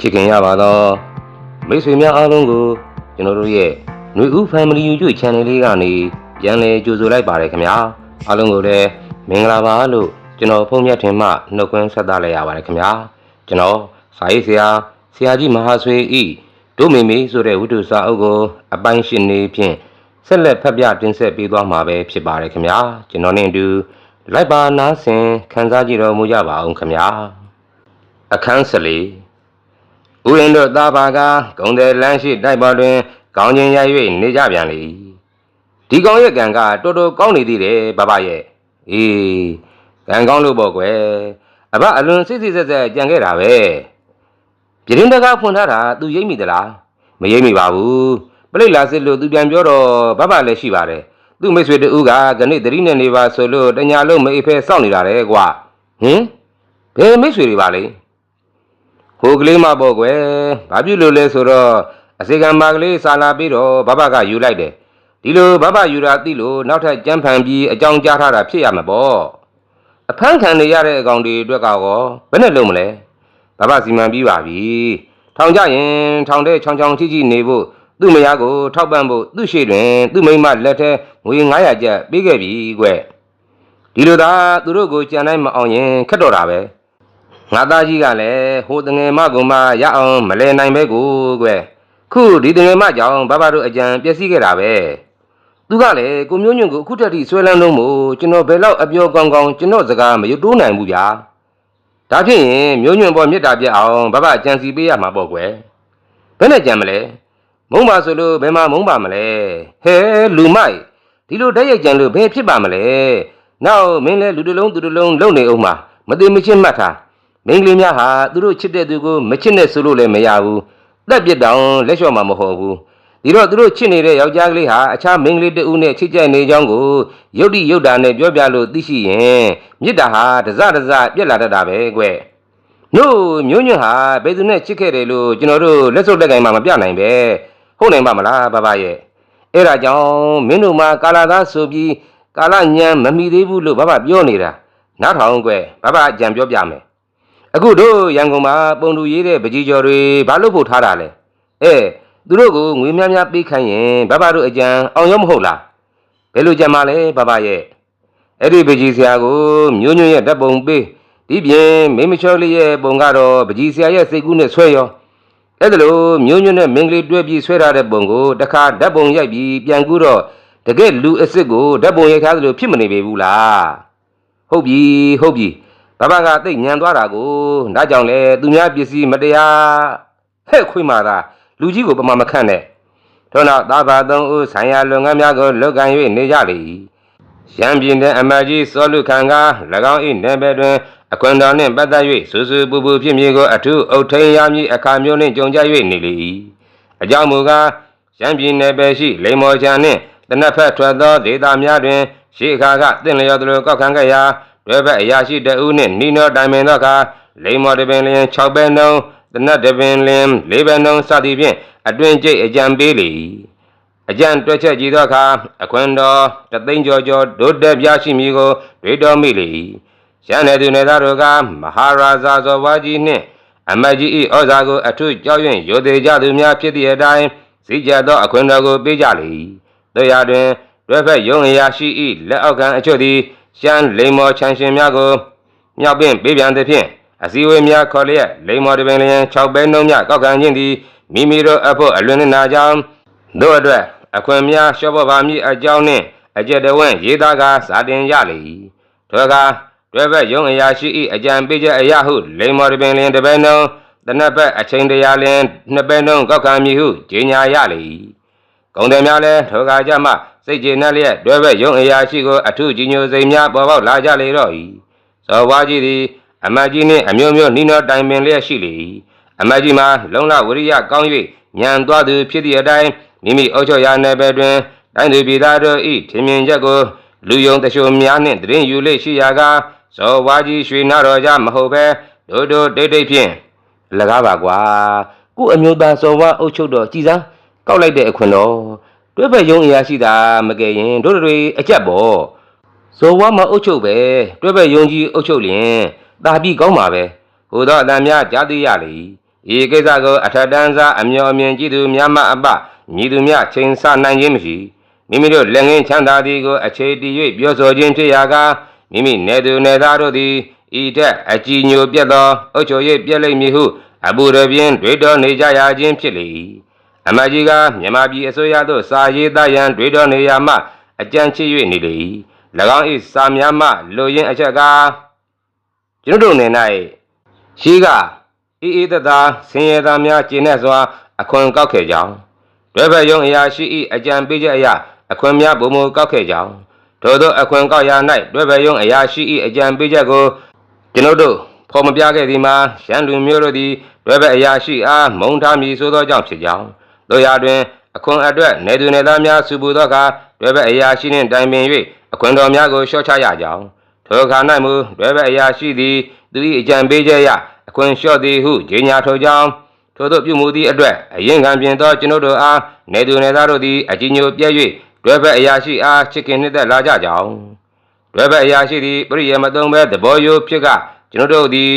ချစ်ခင်ရပါတော့မိတ်ဆွေများအားလုံးကိုကျွန်တော်တို့ရဲ့ຫນွေဦး Family YouTube Channel လေးကနေပြန်လည်ကြိုဆိုလိုက်ပါတယ်ခင်ဗျာအားလုံးကိုလည်းမင်္ဂလာပါလို့ကျွန်တော်ဖုန်းမြတ်ထင်မှနှုတ်ခွန်းဆက်သလိုက်ရပါတယ်ခင်ဗျာကျွန်တော်စာရေးဆရာဆရာကြီးမဟာဆွေဤဒုမေမေဆိုတဲ့ဝိတုစာအုပ်ကိုအပိုင်းရှင်နေဖြင့်ဆက်လက်ဖတ်ပြတင်ဆက်ပေးသွားမှာပဲဖြစ်ပါတယ်ခင်ဗျာကျွန်တော်နဲ့အတူလိုက်ပါနားဆင်ခန်းစားကြည့်တော်မူကြပါအောင်ခင်ဗျာအခန်း၁၄ ဥရင်တို့သားပါကဂုံတယ်လမ်းရှိတိုက်ပေါ်တွင်ကောင်းခြင်းရ၍နေကြပြန်လေဒီကောင်ရဲ့ကံကတော်တော်ကောင်းနေသေးတယ်ဘဘရဲ့အေးကံကောင်းလို့ပေါ့ကွယ်အဘအလွန်စိတ်စိတ်ဆက်ဆက်ကြံခဲ့တာပဲပြတင်းတကားဖွင့်ထားတာသူရိပ်မိသလားမရိပ်မိပါဘူးပလိတ်လာစစ်လို့သူပြန်ပြောတော့ဘဘလည်းရှိပါတယ်သူ့မိတ်ဆွေတူကကနေ့တတိနဲ့နေပါဆိုလို့တညာလုံးမအိပ်ဖဲစောင့်နေတာလေကွာဟင်ဘယ်မိတ်ဆွေတွေပါလဲ ကိုကလေးမပေါ့ကွယ်ဘာဖြစ်လို့လဲဆိုတော့အစေကံမာကလေးစာလာပြီးတော့ဘဘကယူလိုက်တယ်ဒီလိုဘဘယူတာသိလို့နောက်ထပ်ကြမ်းဖန်ပြီးအကြောင်းကြားထားတာဖြစ်ရမှာပေါ့အဖမ်းခံနေရတဲ့အကောင်တွေအတွက်ကောဘယ်နဲ့လုံးမလဲဘဘစီမံပြီးပါပြီထောင်ကြရင်ထောင်တဲ့ချောင်းချောင်းချိချိနေဖို့သူ့မယားကိုထောက်ပံ့ဖို့သူ့ရှိတွင်သူ့မိန်းမလက်ထဲငွေ900ကျပ်ပေးခဲ့ပြီကွယ်ဒီလိုသာသူတို့ကိုကြံတိုင်းမအောင်ရင်ခက်တော့တာပဲ ငါသားကြီးကလည်းဟိုတငယ်မကုံမရအောင်မလဲနိုင်ပဲကိုကွယ်ခုဒီတငယ်မကြောင့်ဘဘတို့အကြံပျက်စီးခဲ့တာပဲသူကလည်းကိုမျိုးညွန့်ကိုအခုတက်ထိဆွဲလန်းလို့မို့ကျွန်တော်ဘယ်တော့အပြောကောင်းကောင်းကျွန်တော်စကားမရွတ်တိုးနိုင်ဘူးဗျာဒါဖြစ်ရင်မျိုးညွန့်ပေါ်မေတ္တာပြတ်အောင်ဘဘအကြံစီပေးရမှာပေါ့ကွယ်ဘယ်နဲ့ကြံမလဲမုံပါဆိုလို့ဘယ်မှာမုံပါမလဲဟဲလူမိုက်ဒီလိုတက်ရိုက်ကြံလို့ဘယ်ဖြစ်ပါမလဲနောက်မင်းလည်းလူတစ်လုံးသူတစ်လုံးလုံနေအောင်မှာမသိမချင်းမှတ်ထား မိန်းကလေးများဟာသူတို့ချစ်တဲ့သူကိုမချစ်နဲ့ဆိုလို့လည်းမရဘူးတက်ပြစ်တောင်လက်လျှော့မှာမဟုတ်ဘူးဒီတော့သူတို့ချစ်နေတဲ့ယောက်ျားကလေးဟာအခြားမိန်းကလေးတဦးနဲ့ချစ်ကြိုက်နေကြောင်းကိုယုတ်တိယုတ်တာနဲ့ပြောပြလို့သိရှိရင်မေတ္တာဟာတစတစပြက်လာတတ်တာပဲကွနို့မျိုးညွန့်ဟာဘယ်သူနဲ့ချစ်ခဲ့တယ်လို့ကျွန်တော်တို့လက်စုပ်လက်ကင်မှမပြနိုင်ပဲဟုတ်နိုင်ပါမလားဘဘရဲ့အဲ့ဒါကြောင့်မင်းတို့မှာကာလာသားဆိုပြီးကာလညံမမီသေးဘူးလို့ဘဘပြောနေတာနားထောင်ကွဘဘအကြံပြောပြမယ် အခုတို့ရန်ကုန်မှာပုံတူရေးတဲ့ပကြီးကျော်တွေဘာလို့ဖို့ထားတာလဲအဲသူတို့ကိုငွေများများပေးခိုင်းရင်ဘဘတို့အကြံအောင်ရောမဟုတ်လားဘယ်လိုကြံပါလဲဘဘရဲ့အဲ့ဒီပကြီးဆရာကိုမျိုးညွန့်ရဲ့ဓာတ်ပုံပေးဒီပြင်မိမချောလေးရဲ့ပုံကတော့ပကြီးဆရာရဲ့စိတ်ကူးနဲ့ဆွဲရောအဲ့ဒါလို့မျိုးညွန့်နဲ့မင်းကလေးတွဲပြီးဆွဲထားတဲ့ပုံကိုတခါဓာတ်ပုံရိုက်ပြီးပြန်ကူတော့တကယ်လူအစ်စ်ကိုဓာတ်ပုံရိုက်ထားသလိုဖြစ်မနေပေဘူးလားဟုတ်ပြီဟုတ်ပြီ ဘဘကတိတ်ညံသွားတာကိုဒါကြောင့်လေသူများပစ္စည်းမတရားဟဲ့ခွေးမာတာလူကြီးကိုပမာမခန့်နဲ့ထို့နောက်သာဘာသုံးဦးဆိုင်ရာလုပ်ငန်းများကိုလုပ်ကံ၍နေကြလေရန်ပြည်နယ်အမတ်ကြီးစောလူခံက၎င်း၏နယ်ပယ်တွင်အခွင့်တော်နှင့်ပတ်သက်၍စူးစူးပူပူဖြစ်မည်ကိုအထူးအုပ်ထိန်ရမည်အခါမျိုးနှင့်ကြုံကြ၍နေလေ၏အကြောင်းမူကားရန်ပြည်နယ်ပယ်ရှိလိမ္မော်ချံနှင့်တနက်ဖက်ထွက်သောဒေသများတွင်ရှေးအခါကတင့်လျော်သလိုကောက်ခံခဲ့ရာ တွဲဘက်အရာရှိတအုပ်နှင့်နီနောတိုင်ပင်သောအခါလိမ္မော်တပင်လျင်6ပဲနှုံတနတ်တပင်လျင်4ပဲနှုံစသည်ဖြင့်အတွင်ကျိတ်အကြံပေးလေ၏အကြံတွက်ချက်ကြည့်သောအခါအခွင့်တော်တသိန်းကျော်ကျော်ဒုတက်ပြရှိမည်ကိုတွေးတော်မိလေ၏ရန်တဲ့သူနေသားတို့ကမဟာရာဇာဇောဝါကြီးနှင့်အမတ်ကြီး၏ဩဇာကိုအထုကြောက်ရွံ့ရိုသေကြသူများဖြစ်သည့်အတိုင်းစည်းကြသောအခွင့်တော်ကိုပေးကြလေ၏တို့ရတွင်တွဲဖက်ယုံအရာရှိ၏လက်အောက်ခံအချို့သည် ရှမ်းလိမ္မော်ချန်ရှင်များကိုမြောက်ပင့်ပေးပြန်သည်ဖြင့်အစည်းအဝေးများခေါ်လျက်လိမ္မော်တပင်လျင်6ပဲနှုံးများကောက်ခံခြင်းသည်မိမိတို့အဖို့အလွန်နာကြောင်းတို့အတွက်အခွင့်များလျှော့ပေါ်ပါမည်အကြောင်းနှင့်အကျက်တဝင့်ရေးသားကာစာတင်ရလေ၏ထိုအခါတွဲဘက်ယုံအရာရှိ၏အကြံပေးချက်အရာဟုလိမ္မော်တပင်လျင်တပဲနှုံးတနက်ဘက်အချိန်တရာလျင်နှစ်ပဲနှုံးကောက်ခံမည်ဟုကြေညာရလေ၏ ကုံတယ်များလည်းထိုအခါကျမှစိတ်ကျေနပ်လျက်တွဲဘက်ယုံအရာရှိကိုအထုကြီးညိုစိမ်များပေါ်ပေါက်လာကြလေတော့၏ဇော်ဝါကြီးသည်အမတ်ကြီးနှင့်အမျိုးမျိုးနှီးနှောတိုင်ပင်လျက်ရှိလေ၏အမတ်ကြီးမှာလုံလဝရိယကောင်း၍ညံသွားသူဖြစ်သည့်အတိုင်းမိမိအုပ်ချုပ်ရာနယ်ပယ်တွင်တိုင်းသူပြည်သားတို့၏ထင်မြင်ချက်ကိုလူယုံတချို့များနှင့်တရင်ယူလေရှိရာကဇော်ဝါကြီးရွှေနာတော်ကြမဟုတ်ဘဲဒို့ဒို့တိတ်တိတ်ဖြင့်လကားပါကွာကို့အမျိုးသားဇော်ဝါအုပ်ချုပ်တော်ကြည်စား ကောက်လိုက်တဲ့အခွင့်တော်တွဲဖက်ယုံအရာရှိတာမကယ်ရင်တို့တွေအကြက်ပေါ့ဇော်ဝါမအုပ်ချုပ်ပဲတွဲဖက်ယုံကြီးအုပ်ချုပ်လျင်တာပြီကောင်းပါပဲဟိုတော့အတန်များကြားသိရလေဤကိစ္စကိုအထက်တန်းစားအမျော်အမြင်ကြည့်သူများမှအပမြည်သူများချိန်ဆနိုင်ခြင်းမရှိမိမိတို့လက်ငင်းချမ်းသာသည်ကိုအခြေတည်၍ပြောဆိုခြင်းဖြစ်ရာကမိမိနေသူနေသားတို့သည်ဤထက်အကြည်ညိုပြတ်သောအုတ်ချို၍ပြက်လိမ့်မည်ဟုအဘူရပြင်းတွေးတော်နေကြရခြင်းဖြစ်လေ၏ အမတ်ကြီးကမြန်မာပြည်အစိုးရသို့စာရေးသားရန်တွေးတော်နေရမှအကြံချ၍နေလေ၏၎င်း၏စာများမှလိုရင်းအချက်ကားကျွန်ုပ်တို့နေ၌ရှိကအေးအေးသက်သာဆင်းရဲသားများကျင့်တဲ့စွာအခွန်ကောက်ခဲ့ကြောင်းတွဲဘက်ယုံအရာရှိ၏အကြံပေးချက်အရအခွန်များပုံမူကောက်ခဲ့ကြောင်းထို့သောအခွန်ကောက်ရာ၌တွဲဘက်ယုံအရာရှိ၏အကြံပေးချက်ကိုကျွန်ုပ်တို့ဖော်မပြခဲ့သည်မှာရန်လူမျိုးတို့သည်တွဲဘက်အရာရှိအားမုံထားမည်ဆိုသောကြောင့်ဖြစ်ကြောင်း တို့ရာတွင်အခွန်အတွက်နေသူနေသားများစုပူသောအခါတွဲဘက်အရာရှိနှင့်တိုင်ပင်၍အခွန်တော်များကိုလျှော့ချရကြောင်းထိုအခါ၌မူတွဲဘက်အရာရှိသည်သူ၏အကြံပေးချက်အရအခွန်လျှော့သည်ဟုကြေညာထုတ်ကြောင်းထို့သောပြုမှုသည့်အတွက်အရင်ခံပြင်သောကျွန်ုပ်တို့အားနေသူနေသားတို့သည်အကြီးညိုပြည့်၍တွဲဘက်အရာရှိအားချစ်ခင်နှစ်သက်လာကြကြောင်းတွဲဘက်အရာရှိသည်ပရိယေမသုံးဘဲသဘောရိုးဖြစ်ကကျွန်ုပ်တို့သည်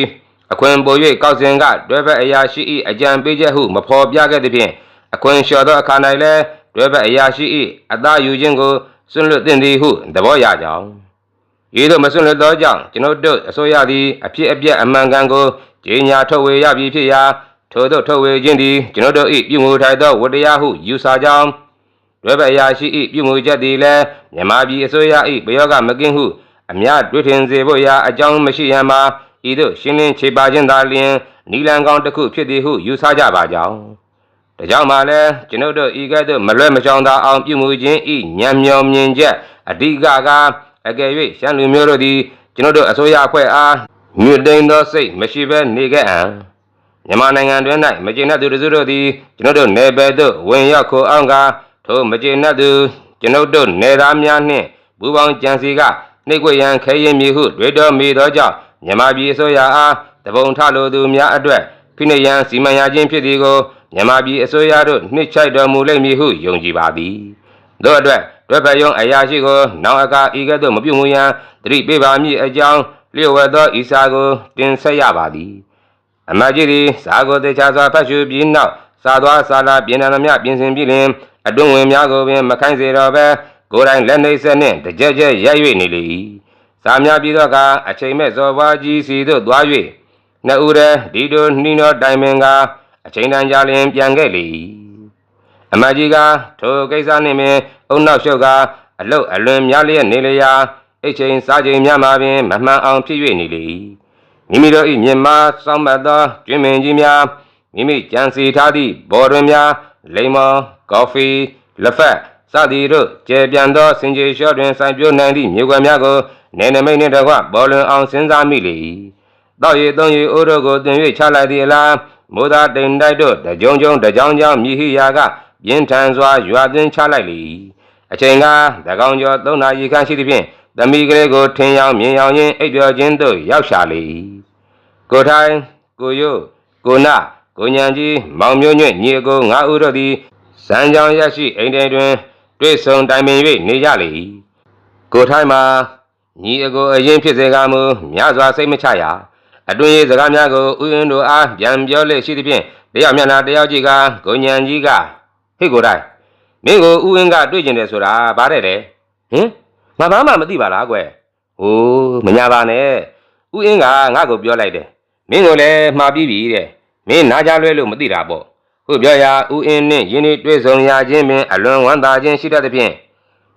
အခွင့်ပို၍ကောက်စဉ်ကတွဲဘက်အရာရှိ၏အကြံပေးချက်ဟုမဖော်ပြခဲ့သဖြင့် အခွင့်လျှော်သောအခါ၌လည်းတွဲဘက်အရာရှိ၏အသာယူခြင်းကိုစွန့်လွတ်သင့်သည်ဟုသဘောရကြောင်းဤသို့မစွန့်လွတ်သောကြောင့်ကျွန်ုပ်တို့အစိုးရသည်အဖြစ်အပျက်အမှန်ကန်ကိုကြေညာထုတ်ဝေရပြီဖြစ်ရာထို့သောထုတ်ဝေခြင်းသည်ကျွန်ုပ်တို့၏ပြုမှုထိုက်သောဝတ္တရားဟုယူဆကြောင်းတွဲဘက်အရာရှိ၏ပြုမှုချက်သည်လည်းမြန်မာပြည်အစိုးရ၏ပယောဂမကင်းဟုအများတွေ့ထင်စေဖို့ရာအကြောင်းမရှိရန်မှာဤသို့ရှင်းလင်းခြေပါခြင်းသာလျှင်နီလန်ကောင်းတစ်ခုဖြစ်သည်ဟုယူဆကြပါကြောင်း ဒါကြောင့်မှလည်းကျွန်ုပ်တို့ဤကဲ့သို့မလွဲမချောင်သာအောင်ပြုမှုခြင်းဤညံမျောမြင်ချက်အဓိကကအကယ်၍ရှမ်းလူမျိုးတို့သည်ကျွန်ုပ်တို့အစိုးရအဖွဲ့အားမြင့်တိန်သောစိတ်မရှိဘဲနေခဲ့အံ့မြန်မာနိုင်ငံတွင်၌မကျေနပ်သူတို့တို့သည်ကျွန်ုပ်တို့နယ်ပယ်သို့ဝင်ရောက်ခိုအောင်ကထိုမကျေနပ်သူကျွန်ုပ်တို့နယ်သားများနှင့်ဘူပေါင်းကြံစီကနှိတ်ကွရန်ခဲရင်မည်ဟုတွေးတော်မိသောကြောင့်မြန်မာပြည်အစိုးရအားတပုံထလိုသူများအတွက် ဖိနှိပ်ရန်စီမံရခြင်းဖြစ်သည်ကိုမြန်မာပြည်အစိုးရတို့နှစ်ချိုက်တော်မူလိမ့်မည်ဟုယုံကြည်ပါသည်တို့အတွက်တွဲဖက်ယုံအရာရှိကိုနောင်အကာဤကဲ့သို့မပြုမူရန်တတိပေးပါမည်အကြောင်းလျှို့ဝှက်သောဤစာကိုတင်ဆက်ရပါသည်အမတ်ကြီးသည်စာကိုတေချာစွာဖတ်ရှုပြီးနောက်စာသွားစာလာပြင်နံမြပြင်ဆင်ပြီးလင်အတွင်းဝင်များကိုပင်မခိုင်းစေတော့ပဲကိုယ်တိုင်လက်နှိပ်ဆက်နှင့်တကြက်ကြက်ရိုက်၍နေလေ၏စာများပြီးတော့ကအချိန်မဲ့ဇော်ပါကြီးစီသို့သွား၍ နှစ်ဦးတည်းဒီတို့နှီးတော်တိုင်ပင်ကအချိန်တန်ကြာလျင်ပြန်ခဲ့လေ၏အမတ်ကြီးကထိုကိစ္စနှင့်ပင်အုံနောက်လျှောက်ကအလုတ်အလွန်များလျက်နေလျာအိတ်ချိန်စားချိန်များမှာပင်မမှန်အောင်ဖြစ်၍နေလေ၏မိမိတို့၏မြင်မာစောင့်မတ်သောကျွင်းမင်ကြီးများမိမိကြံစီထားသည့်ဘော်တွင်များလိမ္မော်ကော်ဖီလက်ဖက်စသည်တို့ကျေပြန်သောစင်ကြေလျှော့တွင်ဆိုင်ပြိုးနိုင်သည့်မြေကွက်များကိုနေနမိတ်နှင့်တကွဘောလွန်အောင်စဉ်းစားမိလေ၏ တောက်ရည်သုံးရည်အိုးတို့ကိုတင်၍ချလိုက်သည့်အလားမိုးသားတိမ်တိုက်တို့တကြုံကြုံတကြောင်ကြောင်မြည်ဟိရာကပြင်းထန်စွာရွာသွင်းချလိုက်လေ၏အချိန်ကတကောင်ကျော်သုံးနာရီခန့်ရှိသဖြင့်သမီးကလေးကိုထင်ရောင်မြင်ရောင်ရင်းအိပ်ပျော်ခြင်းသို့ရောက်ရှာလေ၏ကိုထိုင်ကိုယုကိုနကိုညံကြီးမောင်မျိုးညွန့်ညီအကိုငါးဦးတို့သည်စံကြောင်ရရှိအိမ်ထဲတွင်တွေ့ဆုံတိုင်ပင်၍နေကြလေ၏ကိုထိုင်မှာညီအကိုအရင်ဖြစ်စေကမူများစွာစိတ်မချရ အတွင်းရေးစကားများကိုဥယျာဉ်တို့အားပြန်ပြောလေရှိသဖြင့်တယောက်မျက်နှာတယောက်ကြည့်ကကိုညံကြီးကဟေ့ကိုတိုင်မင်းကိုဥယျာဉ်ကတွေ့ကျင်တယ်ဆိုတာဗါတဲ့လေဟင်မဘာမှမသိပါလားကွယ်ဟိုးမညာပါနဲ့ဥယျာဉ်ကငါ့ကိုပြောလိုက်တယ်မင်းကိုလည်းမှားပြီးပြီတဲ့မင်းနားကြလွဲလို့မသိတာပေါ့ဟုတ်ပြောရာဥအင်းနှင့်ယင်းဤတွေ့ဆုံရခြင်းပင်အလွန်ဝမ်းသာခြင်းရှိတတ်သဖြင့်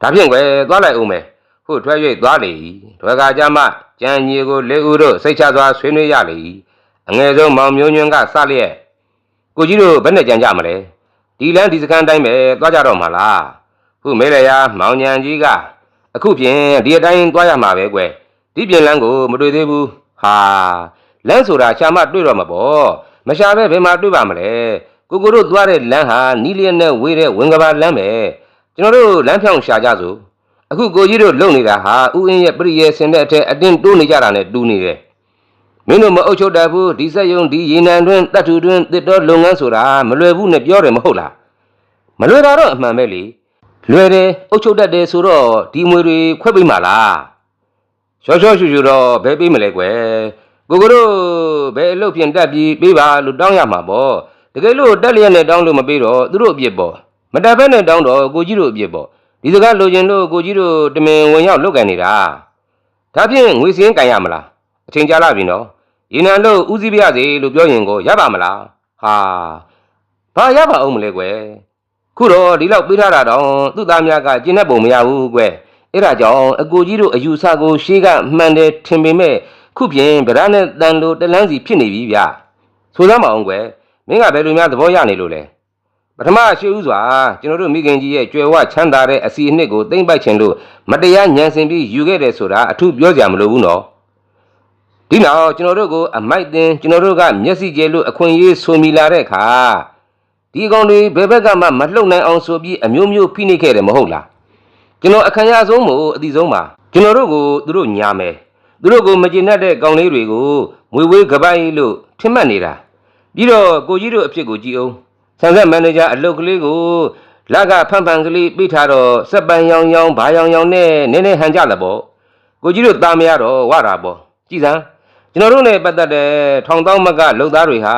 ဒါဖြင့်ကွယ်သွားလိုက်ဦးမယ်ဟုတ်ထွက်၍သွားလေ၏ထွယ်ကကြမှ ကြံကြီးကိုလေးဦးတို့စိတ်ချစွာဆွေးနွေးရလေ၏အငယ်ဆုံးမောင်မျိုးညွန့်ကစလျက်ကိုကြီးတို့ဘယ်နဲ့ကြံကြမလဲဒီလန်းဒီစကန်တိုင်းပဲသွားကြတော့မှာလားဟုတ်မဲလေရာမောင်ညံကြီးကအခုဖြင့်ဒီအတိုင်းသွားရမှာပဲကွယ်ဒီပြင်လန်းကိုမတွေ့သေးဘူးဟာလန်းဆိုတာရှာမတွေ့တော့မှာပေါ့မရှာပဲဘယ်မှာတွေ့ပါမလဲကိုကိုတို့သွားတဲ့လမ်းဟာနီးလျက်နဲ့ဝေးတဲ့ဝင်ကဘာလမ်းပဲကျွန်တော်တို့လမ်းဖြောင်းရှာကြစို့ အခုကိုကြီးတို့လုံနေတာဟာဥအင်းရဲ့ပြည့်ရဲ့ဆင်တဲ့အထက်အတင်းတိုးနေကြတာနဲ့တူနေတယ်မင်းတို့မအုပ်ချုပ်တတ်ဘူးဒီဆက်ယုံဒီရေနံတွင်တတ်ထူတွင်တစ်တော်လုပ်ငန်းဆိုတာမလွယ်ဘူးနဲ့ပြောတယ်မဟုတ်လားမလွယ်တာတော့အမှန်ပဲလေလွယ်တယ်အုပ်ချုပ်တတ်တယ်ဆိုတော့ဒီမွေတွေခွဲပေးမှာလားရှော့ရှော့ရှူရှူတော့ဘယ်ပေးမလဲကွယ်ကိုကိုတို့ဘယ်အလုပ်ဖြင့်တက်ပြီးပေးပါလို့တောင်းရမှာပေါ့တကယ်လို့တက်လျက်နဲ့တောင်းလို့မပေးတော့သူတို့အပြစ်ပေါ့မတက်ဘဲနဲ့တောင်းတော့ကိုကြီးတို့အပြစ်ပေါ့ ဒီစကားလိုချင်လို့ကိုကြီးတို့တမင်ဝင်ရောက်လုတ်ကန်နေတာဒါဖြင့်ငွေစင်းကန်ရမလားအချိန်ကြာလာပြီနော်ရေနံလို့ဦးစီးပြရစီလို့ပြောရင်ကိုရပါမလားဟာဘာရပါအောင်မလဲကွယ်ခုတော့ဒီလောက်ပေးထားတာတော့သူ့သားများကကျင်းတဲ့ပုံမရဘူးကွယ်အဲ့ဒါကြောင့်အကိုကြီးတို့အယူဆကိုရှေးကမှန်တယ်ထင်ပေမဲ့ခုပြင်ဗရနဲ့တန်လိုတလန်းစီဖြစ်နေပြီဗျဆိုစမ်းမအောင်ကွယ်မင်းကဘယ်လိုများသဘောရနေလို့လဲ ပထမရှိဦးစွာကျွန်တော်တို့မိခင်ကြီးရဲ့ကြွယ်ဝချမ်းသာတဲ့အစီအနှစ်ကိုသိမ့်ပိုက်ခြင်းလို့မတရားညှဉ်းဆင်ပြီးယူခဲ့တယ်ဆိုတာအထုပြောကြမလို့ဘူးနော်ဒီနောက်ကျွန်တော်တို့ကိုအမိုက်တင်ကျွန်တော်တို့ကမျက်စိကျဲလို့အခွင့်အရေးဆိုမိလာတဲ့အခါဒီအကောင်တွေဘယ်ဘက်ကမှမလှုပ်နိုင်အောင်ဆိုပြီးအမျိုးမျိုးဖိနှိပ်ခဲ့တယ်မဟုတ်လားကျွန်တော်အခမ်းအနားဆုံးမို့အတိဆုံးပါကျွန်တော်တို့ကိုသူတို့ညာမယ်သူတို့ကိုမကျေနပ်တဲ့ကောင်လေးတွေကိုမွေဝေးကပိုင်လို့ထင်မှတ်နေတာပြီးတော့ကိုကြီးတို့အဖြစ်ကိုကြည့်အောင် ဆန်ဆက်မန်နေဂျာအလုပ်ကလေးကိုလကဖန်ဖန်ကလေးပေးထားတော့စက်ပန်ရောင်ရောင်ဘာရောင်ရောင်နဲ့နည်းနည်းဟန်ကြတယ်ပေါ့ကိုကြီးတို့သားမရတော့ဝတာပေါ့ကြည်စမ်းကျွန်တော်တို့နဲ့ပတ်သက်တဲ့ထောင်တောင်းမကလုံသားတွေဟာ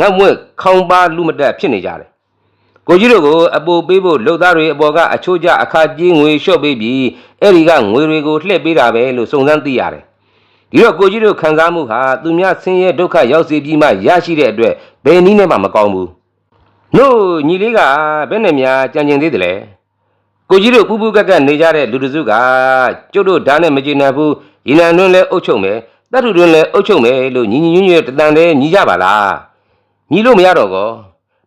ငတ်မွက်ခေါင်းပါလူမတက်ဖြစ်နေကြတယ်။ကိုကြီးတို့ကိုအပိုပေးဖို့လုံသားတွေအပေါ်ကအချိုးကျအခါကြီးငွေလျှော့ပေးပြီးအဲ့ဒီကငွေတွေကိုလှည့်ပေးတာပဲလို့စုံစမ်းသိရတယ်။ဒီတော့ကိုကြီးတို့ခံစားမှုဟာသူများဆင်းရဲဒုက္ခရောက်စေပြီးမှရရှိတဲ့အတွက်ဘယ်နည်းနဲ့မှမကောင်းဘူး။ နို့ညီလေးကဘယ်နဲ့များကြံကျင်သေးတယ်လဲ။ကိုကြီးတို့ပူပူကက်ကက်နေကြတဲ့လူတစုကကျုပ်တို့ဓာတ်နဲ့မကျေနပ်ဘူးရေနံတွင်းလဲအုပ်ချုပ်မယ်တတ်ထုတွင်းလဲအုပ်ချုပ်မယ်လို့ညီညီညွတ်ညွတ်တတန်လဲညီကြပါလားညီလို့မရတော့ကော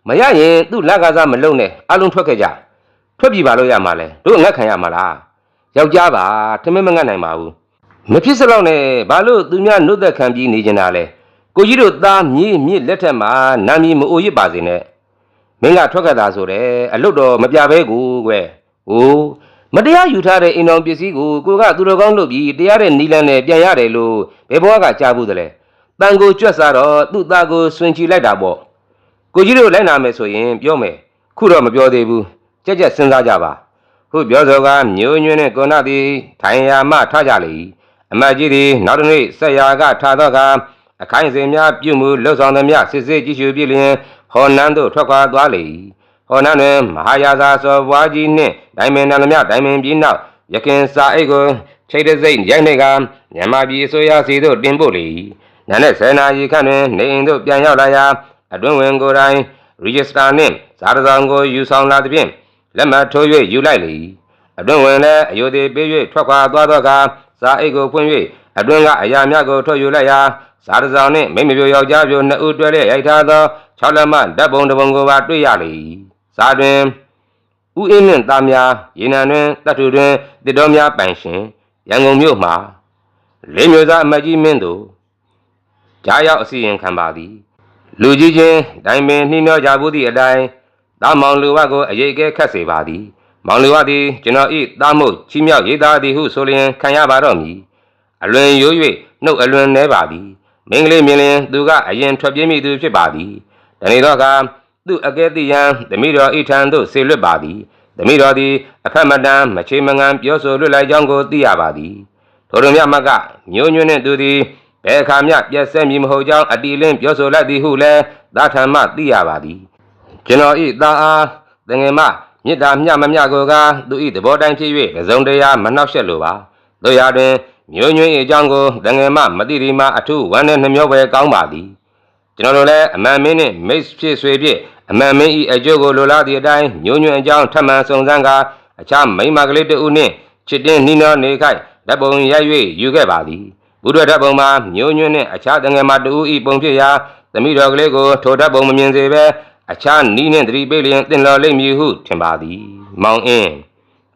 မရရင်သူ့လက်ကစားမလုံနဲ့အလုံးထွက်ခဲ့ကြထွက်ပြီပါလို့ရမှာလဲတို့ငတ်ခံရမှာလားယောက်ျားပါထမင်းမငတ်နိုင်ပါဘူးမဖြစ်စလောက်နဲ့ဘာလို့သူများနှုတ်သက်ခံပြီးနေကြတာလဲကိုကြီးတို့သားမြေးမြစ်လက်ထက်မှာနာမည်မအိုရစ်ပါစေနဲ့ မင်းကထွက်ခဲ့တာဆိုတယ်အလွတ်တော်မပြဘဲကိုကွယ်ဟိုးမတရားယူထားတဲ့အိမ်တော်ပစ္စည်းကိုကိုကသူတော်ကောင်းလုပ်ပြီးတရားတဲ့နီလန်းနဲ့ပြန်ရတယ်လို့ဘယ်ဘဝကကြားဘူးသလဲတန်ကိုကြွက်စားတော့သူ့သားကိုဆွင်ချီလိုက်တာပေါ့ကိုကြီးတို့လိုက်နာမယ်ဆိုရင်ပြောမယ်ခုတော့မပြောသေးဘူးကြက်ကြက်စဉ်းစားကြပါခုပြောစောကမျိုးညွန်းနဲ့ကိုနာသည်ထိုင်ရာမှထားကြလေအမတ်ကြီးသည်နောက်တစ်နေ့ဆက်ရာကထားတော့ကအခိုင်စင်များပြုမှုလှုပ်ဆောင်သည်များစစ်စစ်ကြည့်ရှုပြလျင် ဟောနန်းသို့ထွက်ခွာသွားလေ၏ဟောနန်းတွင်မဟာယာဇာစောဘွားကြီးနှင့်ဒိုင်မင်နန္ဒမြဒိုင်မင်ပြည်နောက်ရခင်စာအိတ်ကိုချိတ်တစိမ့်ရိုက်နေကမြန်မာပြည်အစိုးရစီသို့တင်ပို့လေ၏နာနဲ့ဆယ်နာရီခန့်တွင်နေအိမ်သို့ပြန်ရောက်လာရာအတွင်းဝင်ကိုယ်တိုင် register နှင့်ဇာတစောင်ကိုယူဆောင်လာသည်ဖြင့်လက်မှတ်ထိုး၍ယူလိုက်လေ၏အတွင်းဝင်လည်းအယုသေးပေး၍ထွက်ခွာသွားသောအခါစာအိတ်ကိုဖွင့်၍အတွင်းကအရာများကိုထုတ်ယူလိုက်ရာဇာတစောင်နှင့်မိမပြိုယောက်ျားပြိုနှစ်ဦးတွဲလျက်ရိုက်ထားသော ၆လက်မှဓာတ်ပုံတစ်ပုံကိုပါတွေ့ရလေ၏ဇာတွင်ဥအင်းနှင့်သားများရေနံတွင်တတ်ထူတွင်တစ်တော်များပိုင်ရှင်ရန်ကုန်မြို့မှာလေးမျိုးသားအမတ်ကြီးမင်းတို့ကြားရောက်အစီရင်ခံပါသည်လူကြီးချင်းဒိုင်ပင်နှီးနှောကြဘူးသည့်အတိုင်းတာမောင်လူဝကိုအရေးကဲခတ်စေပါသည်မောင်လူဝသည်ကျွန်တော်ဤတာမှုချီးမြှောက်ရေးသားသည်ဟုဆိုလျင်ခံရပါတော့မည်အလွန်ရိုး၍နှုတ်အလွန်နှဲပါသည်မင်းကလေးမြင်လျင်သူကအရင်ထွက်ပြေးမိသူဖြစ်ပါသည် တနေ့တော့ကသူအကဲတိယံဓမိတော်ဤထံသို့ဆေလွတ်ပါသည်ဓမိတော်သည်အဖက်မတန်မချေမငံပြောဆိုလွတ်လိုက်ကြောင်းကိုသိရပါသည်ထိုတို့မြတ်မကမျိုးညွန်းနှင့်သူသည်ဘယ်အခါမျှပြည့်စက်မည်မဟုတ်ကြောင်းအတီလင်းပြောဆိုလိုက်သည်ဟုလည်းသာထံမှသိရပါသည်ကျွန်တော်ဤသားအားတငယ်မမေတ္တာမျှမမျှကိုကသူဤသဘောတိုင်းဖြစ်၍တစုံတရာမနှောက်ယှက်လိုပါတို့ရာတွင်မျိုးညွန်းဤအကြောင်းကိုတငယ်မမသိဒီမှာအထုဝမ်းနဲ့နှမျောပဲကောင်းပါသည် ကျွန်တော်တို့လည်းအမှန်မင်းနဲ့မိတ်ဖြစ်ဆွေဖြစ်အမှန်မင်းဤအကျိုးကိုလိုလားသည့်အတိုင်းညွညွန့်အကြောင်းထပ်မံစုံစမ်းကာအခြားမိန်းမကလေးတစ်ဦးနှင့်ချစ်တင်းနှီးနှောနေခိုက်ဓာတ်ပုံရိုက်၍ယူခဲ့ပါသည်ဘုဒ္ဓဓာတ်ပုံမှာညွညွန့်နှင့်အခြားတငယ်မတူဤပုံဖြစ်ရာသမီးတော်ကလေးကိုထိုဓာတ်ပုံမမြင်စေဘဲအခြားနီးနှင့်သတိပေးလျင်တင်တော်လိမ့်မည်ဟုထင်ပါသည် မောင်အင်း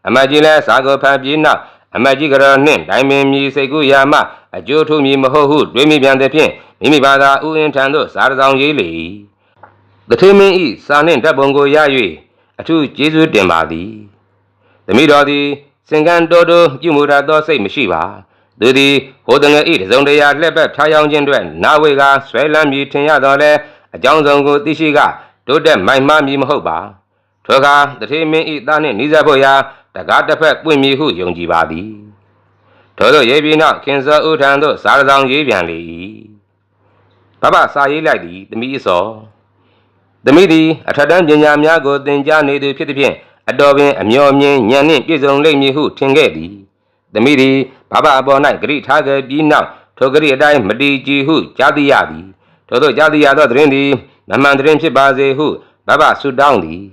အမတ်ကြီးလည်းစာကိုဖန်ပြီးနောက် အမတ်ကြီးကတော်နှင့်ဒိုင်မင်မြည်စိတ်ကူရာမှအကျိုးထူးမည်မဟုတ်ဟုတွေးမိပြန်သည်ဖြင့်မိမိဘာသာဥယျာဉ်ထံသို့စာတစ်စောင်ရေးလေ၏တထေမင်းဤစာနှင့်ဓာတ်ပုံကိုရ၍အထူးကျေးဇူးတင်ပါသည်သမီးတော်သည်စင်ကန်တော်တော်ပြုမူတတ်သောစိတ်မရှိပါသူသည်ဟိုတငယ်ဤတစုံတရာလှက်ပတ်ဖျားယောင်းခြင်းအတွက်နာဝေကဆွဲလန်းပြီးထင်ရတော်လဲအကြောင်းစုံကိုသိရှိကတိုးတက်မိုက်မှမည်မဟုတ်ပါ ထိုအခါတထေမင်းဤသားနှင့်နှီးစပ်ဖို့ရာတကားတစ်ဖက်ပွင့်မည်ဟုယုံကြည်ပါသည်ထို့သောရေးပြီးနောက်ခင်စောဥထံသို့စာရဆောင်ရေးပြန်လေ၏ဘဘစာရေးလိုက်သည်သမီးအစောသမီးသည်အထက်တန်းပညာများကိုသင်ကြားနေသူဖြစ်သည်ဖြင့်အတော်ပင်အမျော်မြင်ဉာဏ်နှင့်ပြည့်စုံလိမ့်မည်ဟုထင်ခဲ့သည်သမီးသည်ဘဘအပေါ်၌ဂရိထားခဲ့ပြီးနောက်ထိုဂရိအတိုင်းမတီကြည်ဟုကြားသိရသည်ထို့သောကြားသိရသောသတင်းသည်မမှန်သတင်းဖြစ်ပါစေဟုဘဘဆုတောင်းသည်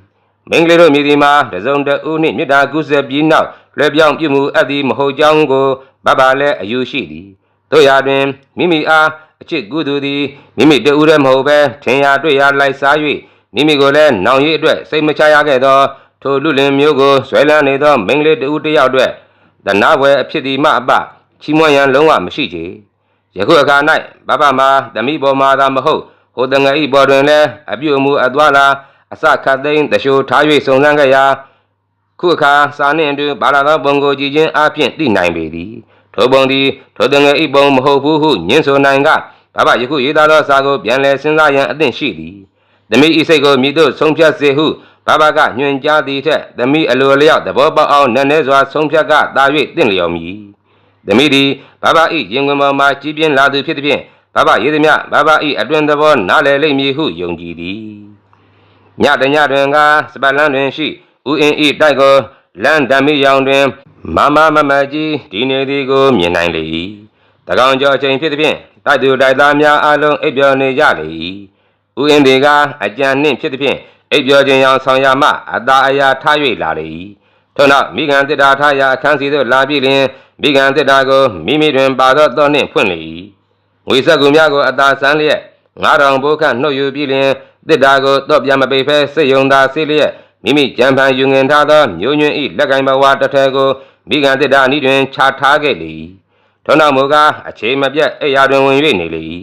မင်္ဂလာတို့မြည်ဒီမှာတစုံတဦးနှင့်မေတ္တာကုသပြီးနောက်လွှဲပြောင်းပြုမှုအပ်သည်မဟုတ်ကြောင်းကိုဘဘလည်းအယူရှိသည်တို့ရာတွင်မိမိအားအချစ်ကုသူသည်မိမိတဦးတည်းမဟုတ်ဘဲထင်ရာတွေ့ရာလိုက်စား၍မိမိကိုလည်းနောင်ရည်အတွက်စိတ်မချရခဲ့သောထိုလူလင်မျိုးကိုဆွဲလန်းနေသောမင်္ဂလာတဦးတစ်ယောက်အတွက်တနာဘွယ်အဖြစ်ဒီမှအပချီးမွမ်းရန်လုံးဝမရှိချေယခုအခါ၌ဘဘမှာသမီးပေါ်မှာသာမဟုတ်ဟိုတငယ်ဤပေါ်တွင်လည်းအပြုအမူအသွာလာ အစခတ်သိမ်းတရှိုးထား၍စုံစမ်းခဲ့ရာခုအခါစာနှင့်အတူဘာလာသောပုံကိုကြည်ချင်းအပြင်သိနိုင်ပေသည်ထိုပုံသည်ထိုတငယ်ဤပုံမဟုတ်ဘူးဟုညင်းဆိုနိုင်ကဘာဘယခုရေးသားသောစာကိုပြန်လည်စဉ်းစားရန်အသင့်ရှိသည်သမီးဤစိတ်ကိုမြည်သို့ဆုံးဖြတ်စေဟုဘာဘကညွှန်ကြားသည်ထက်သမီးအလိုလျောက်သဘောပေါက်အောင်နည်းနည်းစွာဆုံးဖြတ်ကသာ၍တင့်လျော်မည်သမီးသည်ဘာဘဤရင်ခွင်ပေါ်မှကြီးပြင်းလာသူဖြစ်သည်ဖြင့်ဘာဘရေးသည်မြဘာဘဤအတွင်သဘောနားလည်လိမ့်မည်ဟုယုံကြည်သည် ညတညတွင်ကစပတ်လန်းတွင်ရှိဥအင်းဤတိုက်ကိုလမ်းဓမ္မိယောင်တွင်မမမမကြီးဒီနေသည်ကိုမြင်နိုင်လေ၏တကောင်ကျော်အချိန်ဖြစ်သည်ဖြင့်တိုက်သူတိုက်သားများအလုံးအိပ်ပျော်နေကြလေ၏ဥအင်းသည်ကအကြံနှင့်ဖြစ်သည်ဖြင့်အိပ်ပျော်ခြင်းရောင်ဆောင်ရမှအသာအရာထား၍လာလေ၏ထို့နောက်မိဂံတစ်တာထားရာအခန်းစီသို့လာပြီလျှင်မိဂံတစ်တာကိုမိမိတွင်ပါသောသောနှင့်ဖွင့်လေ၏ငွေဆက်ကူများကိုအသာဆန်းလျက်ငါးတော်ဘိုးခန့်နှုတ်ယူပြီးလျှင် တစ်တာကိုတော့ပြန်မပိတ်ဖဲစိတ်ယုံသာစေလျက်မိမိကြံဖန်ယူငင်ထားသောမျိုးညွန့်ဤလက်ကင်ဘဝတစ်ထည်ကိုမိဂံတစ်တာဤတွင်ခြာထားခဲ့လေ၏ထို့နောက်မူကားအခြေမပြတ်အိယာတွင်ဝင်၍နေလေ၏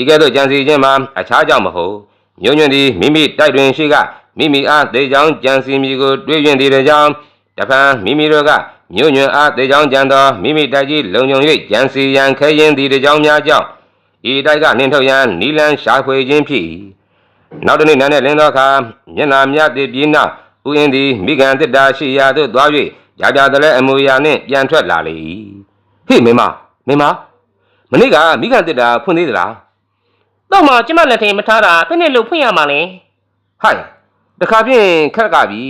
ဤကဲ့သို့ကြံစီခြင်းမှာအခြားကြောင့်မဟုတ်မျိုးညွန့်သည်မိမိတိုက်တွင်ရှိကမိမိအားသေချောင်းကြံစီမိကိုတွေးရင်သည်ကြောင့်တဖန်မိမိတို့ကမျိုးညွန့်အားသေချောင်းကြံသောမိမိတိုက်ကြီးလုံခြုံ၍ကြံစီရန်ခဲရင်သည်ကြောင့်များကြောင့်ဤတိုက်ကနှင်ထုတ်ရန်နီလန်းရှာဖွေခြင်းဖြစ်၏ နောက်တစ်နေ့နန်းနဲ့လင်းသောအခါမျက်နာမြတ်တည်ပြီးနောက်ဥယျင်သည်မိဂံတစ်တာရှိရာသို့သွား၍ရာပြတလဲအမူအရာနှင့်ပြန်ထွက်လာလေ၏ဟေ့မင်းမမင်းမမနေ့ကမိဂံတစ်တာဖွင့်သေးသလားတော့မှကျမလက်ထဲမထားတာဖက်နဲ့လို့ဖွင့်ရမှာလဲဟိုင်တခါဖြင့်ခက်ကပြီ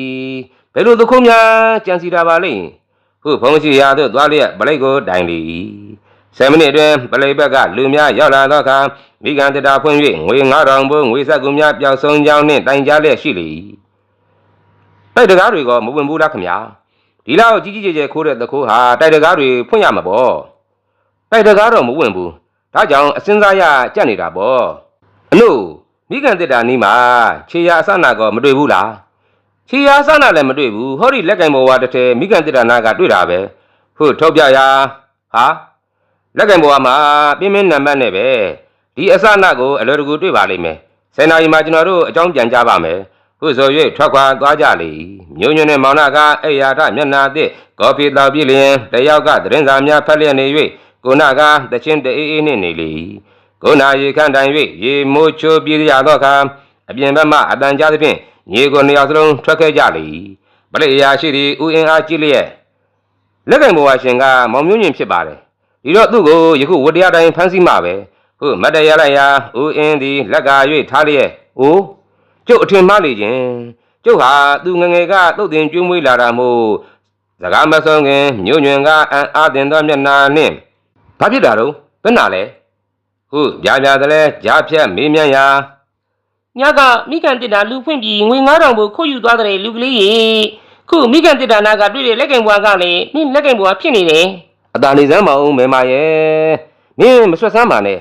ဘယ်လိုသခုံးများကြံစီတာပါလိမ့်ဟုဖုံးရှိရာသို့သွားလျက်ပလိတ်ကိုတိုင်လေ၏ ဆယ်မိနစ်အတွင်းပလိတ်ဘက်ကလူများရောက်လာသောအခါမိဂံတတာဖွင့်၍ငွေ9000ဘိုးငွေဆက်ကူများပျောက်ဆုံးကြောင်းနှင့်တိုင်ကြားလျက်ရှိလေ၏တိုက်တကားတွေကမဝင်ဘူးလားခမညာဒီလောက်ကြီးကြီးကျယ်ကျယ်ခိုးတဲ့သခိုးဟာတိုက်တကားတွေဖွင့်ရမှာပေါ့တိုက်တကားတော့မဝင်ဘူးဒါကြောင့်အစင်းစားရကြက်နေတာပေါ့အလို့မိဂံတစ်တာနီးမှာခြေရအစနာကောမတွေ့ဘူးလားခြေရအစနာလည်းမတွေ့ဘူးဟောဒီလက်ကင်ဘောဝါတစ်ထည်မိဂံတစ်တာနာကတွေ့တာပဲဟုတ်ထုတ်ပြရာဟာ လက်ကင်ဘောဝါမှာပြင်းပြင်းနံပါတ်နဲ့ပဲဒီအစနာကိုအလွယ်တကူတွေ့ပါလိမ့်မယ်ဆယ်နာရီမှာကျွန်တော်တို့အကြောင်းပြန်ကြပါမယ်ဟုတ်ဆို၍ထွက်ခွာသွားကြလေမြို့ညွန့်နဲ့မောင်နာကအိယာထမျက်နာသစ်ကော်ဖီတောက်ပြည့်လျင်တယောက်ကသတင်းစာများဖတ်လျက်နေ၍ကိုနာကတချင်းတအေးအေးနှင့်နေလေကိုနာရေခန့်တိုင်၍ရေမိုးချိုးပြေးရသောအခါအပြင်ဘက်မှအတန်ကြားသဖြင့်ညီကိုနှစ်ယောက်စလုံးထွက်ခဲ့ကြလေပရိယာရှိသည်ဥအင်အားကြည့်လျက်လက်ကင်ဘဝရှင်ကမောင်မျိုးညင်ဖြစ်ပါတယ် ဒီတော့သူ့ကိုယခုဝတရားတိုင်းဖမ်းဆီးမှာပဲဟုတ်မတ်တရလိုက်ရာဥအင်းသည်လက်က၍ထားလျက်အိုးကျုပ်အထင်မှားလေခြင်းကျုပ်ဟာသူငငယ်ကတုတ်တင်ကျွေးမွေးလာတာမို့စကားမဆုံးခင်မြို့ညွင်ကအံအားတင်သောမျက်နာနှင့်ဘာဖြစ်တာတော့ဘယ်နာလဲဟုတ်ကြကြတယ်လဲကြားဖြတ်မေးမြန်းရာညကမိကန်တစ်တာလူဖွင့်ပြီးငွေ9000ဘူးခိုးယူသွားတဲ့လူကလေးရေခုမိကန်တစ်တာနာကတွေ့တဲ့လက်ကင်ဘွားကလည်းမင်းလက်ကင်ဘွားဖြစ်နေတယ် အတာနေစမ်းမအောင်မဲမရဲ့မင်းမဆွတ်ဆမ်းပါနဲ့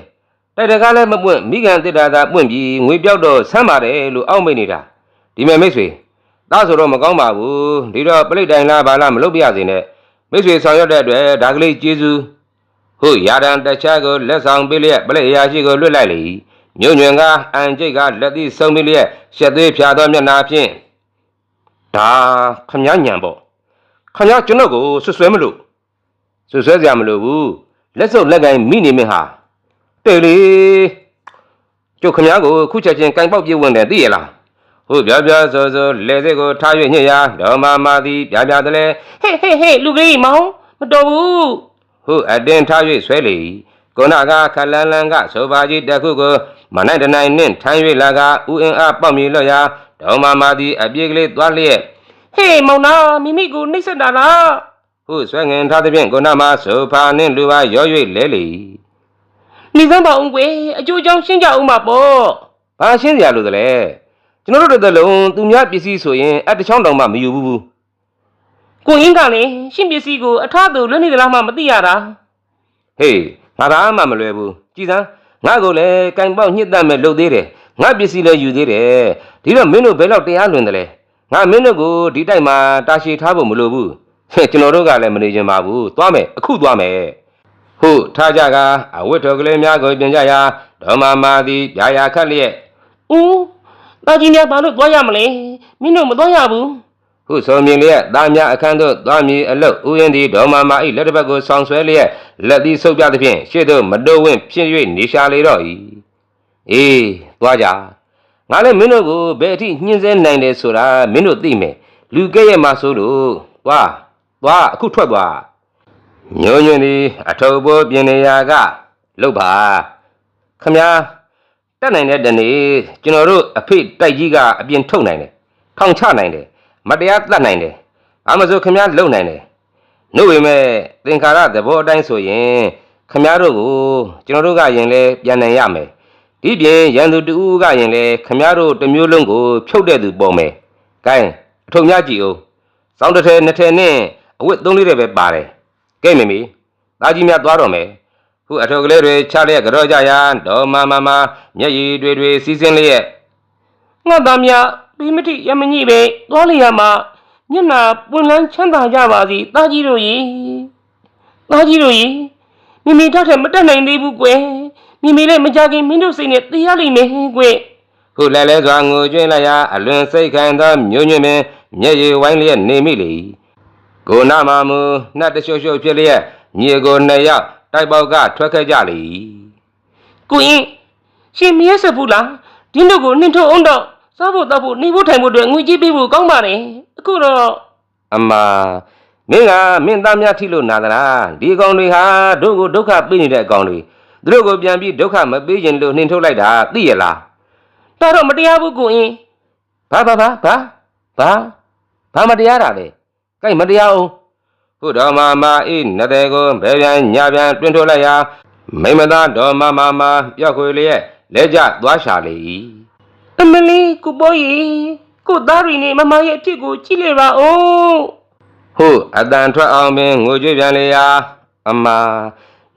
တိုက်တကားလည်းမပွင့်မိကန်တစ်တာသာပွင့်ပြီးငွေပြောက်တော့ဆမ်းပါတယ်လို့အောက်မိတ်နေတာဒီမဲ့မိတ်ဆွေဒါဆိုတော့မကောင်းပါဘူးဒီတော့ပလိတ်တိုင်လားဘာလားမလုပ်ပြရစေနဲ့မိတ်ဆွေဆောင်ရွက်တဲ့အတွက်ဒါကလေးကျေးဇူးဟုတ်ရာဒန်တခြားကိုလက်ဆောင်ပေးလျက်ပလိတ်အရာရှိကိုလွတ်လိုက်လေမြုံညွင်ကအန်ကျိတ်ကလက်သီးဆုံးပေးလျက်ရှက်သေးဖြာသောမျက်နာဖြင့်ဒါခမညာညံပေါ့ခမညာကျွန်တော်ကိုဆွဆွဲမလို့ ဆွဆွဲစရာမလိုဘူးလက်စုပ်လက်ကိုင်းမိနေမင်းဟာတဲ့လေကျုပ်ခမားကိုခုချက်ချင်းကင်ပေါက်ပြေးဝင်တယ်သိရလားဟုတ်ပြပြစောစောလက်စိတ်ကိုထား၍ညှစ်ရာဒေါ်မာမာသည်ပြပြတလဲဟေးဟေးဟေးလူကလေးမောင်မတော်ဘူးဟုတ်အတင်းထား၍ဆွဲလေကိုနာကခလန်းလန်းကဆိုပါကြီးတစ်ခုကိုမနိုင်တနိုင်နှင့်ထမ်း၍လာကဥအင်အားပေါက်မြေလော့ရာဒေါမမာသည်အပြေးကလေးသွားလျက်ဟေးမောင်နာမိမိကိုနှိပ်စက်တာလား ဟုဆွဲငင်ထားသဖြင့်ကိုနာမှာဆိုဖာနှင့်လူပါရော၍လဲလေနေစမ်းပါအောင်ကွယ်အကျိုးကြောင့်ရှင်းကြအောင်ပါပေါ့။ဘာရှင်းစရာလိုသလဲ။ကျွန်တော်တို့တစ်သက်လုံးသူများပစ္စည်းဆိုရင်အတစ်ချောင်းတောင်မှမယူဘူးဘူးကိုရင်းကလည်းရှင်းပစ္စည်းကိုအထားသူလွတ်နေသလားမှမသိရတာ။ဟေးငါသားမှမလွယ်ဘူး။ကြည်စမ်းငါကိုလည်းကင်ပေါက်ညှစ်တတ်မဲ့လုပ်သေးတယ်။ငါပစ္စည်းလည်းယူသေးတယ်။ဒီတော့မင်းတို့ဘယ်တော့တရားလွန်တယ်လဲ။ငါမင်းတို့ကိုဒီတိုက်မှာတာရှည်ထားဖို့မလိုဘူး။ ဟဲ့ကျွန်တော်တို့ကလည်းမနေချင်ပါဘူး။သွားမယ်အခုသွားမယ်။ဟုတ်ထားကြကအဝတ်တော်ကလေးများကိုပြင်ကြရာဒေါမမာသည်ပြာရာခတ်လျက်ဦးတာကြီးများဘာလို့သွားရမလဲမင်းတို့မသွားရဘူးဟုဆိုမြင်လျက်သားများအခန်းသို့သွားမည်အလုတ်ဥယျာဉ်သည်ဒေါမမာ၏လက်တစ်ဖက်ကိုဆောင်းဆွဲလျက်လက်သည်ဆုပ်ပြသဖြင့်ရှေ့သို့မတိုးဝင့်ဖြစ်၍နေရှာလေတော့၏အေးသွားကြငါလည်းမင်းတို့ကိုဘယ်အထိညှင်းဆဲနိုင်တယ်ဆိုတာမင်းတို့သိမယ်လူကဲ့ရဲ့မှာဆိုလို့သွား သွားအခုထွက်သွားညွန့်ညွန့်သည်အထုပ်ပိုးပြင်နေရာကလှုပ်ပါခမညာတက်နိုင်တဲ့တနေ့ကျွန်တော်တို့အဖေတိုက်ကြီးကအပြင်ထုတ်နိုင်တယ်ထောင်ချနိုင်တယ်မတရားတတ်နိုင်တယ်။အမဆိုခမည်းလုံနိုင်တယ်။နှုတ်ပေမဲ့သင်္ခါရသဘောအတိုင်းဆိုရင်ခမည်းတို့ကိုကျွန်တော်တို့ကရင်လဲပြန်နိုင်ရမယ်။ဒီပြင်ရန်သူတူဦးကရင်လဲခမည်းတို့တစ်မျိုးလုံးကိုဖြုတ်တဲ့သူပေါ်မယ်။ကဲအထုံများကြည့်အောင်။စောင်းတစ်ထည်နှစ်ထည်နဲ့ အဝတ်သုံးလေးတွေပဲပါတယ်။ကဲမိမိသားကြီးများသွားတော့မယ်။ခုအထုပ်ကလေးတွေချလျက်ကြောကြရာဒေါ်မမမမျက်ရည်တွေတွေစီးစင်းလျက်ငါသားများဘေးမတိရမညိပဲသွားလေရမှာမျက်နာပွင့်လန်းချမ်းသာကြပါစီတာကြီးတို့ရေတာကြီးတို့ရေမိမိတော့တယ်မတက်နိုင်သေးဘူးကွယ်မိမိလည်းမကြခင်မင်းတို့စိတ်နဲ့တေးရလိမ့်မယ်ကွယ်ခုလဲလဲစွာငိုကြွင်းလိုက်ရာအလွန်စိတ်ခံသောမျိုးညွန့်ပင်မျက်ရည်ဝိုင်းလျက်နေမိလေ၏ ကိုနာမမူနှတ်တရှုပ်ရှုပ်ဖြစ်လျက်ညီကိုနှစ်ယောက်တိုက်ပေါက်ကထွက်ခဲ့ကြလေ၏ကိုရင်ရှင်မရက်စက်ဘူးလားဒီတို့ကိုနှင်ထုတ်အောင်တော့စားဖို့တောက်ဖို့နေဖို့ထိုင်ဖို့အတွက်ငွေကြီးပေးဖို့ကောင်းပါတယ်အခုတော့အမမင်းကမင်းသားများထိလို့နာသလားဒီအကောင်တွေဟာတို့ကိုဒုက္ခပေးနေတဲ့အကောင်တွေသူတို့ကိုပြန်ပြီးဒုက္ခမပေးခြင်းလို့နှင်ထုတ်လိုက်တာသိရလားဒါတော့မတရားဘူးကိုရင်ဘာဘာဘာဘာဘာဘာမတရားတာလဲ ကြိုက်မတရားအောင်ဟုတော်မမအေးနတဲ့ကိုဘယ်ပြန်ညာပြန်တွင်ထုတ်လိုက်ရာမိမသားတော်မမမပြောက်ခွေလျက်လဲကျသွားရှာလေ၏အမလီကိုပေါ်ရီကိုသားရီနဲ့မမရဲ့အဖြစ်ကိုကြည့်လေပါဦးဟုအတန်ထွက်အောင်ပင်ငိုကြွေးပြန်လေရာအမ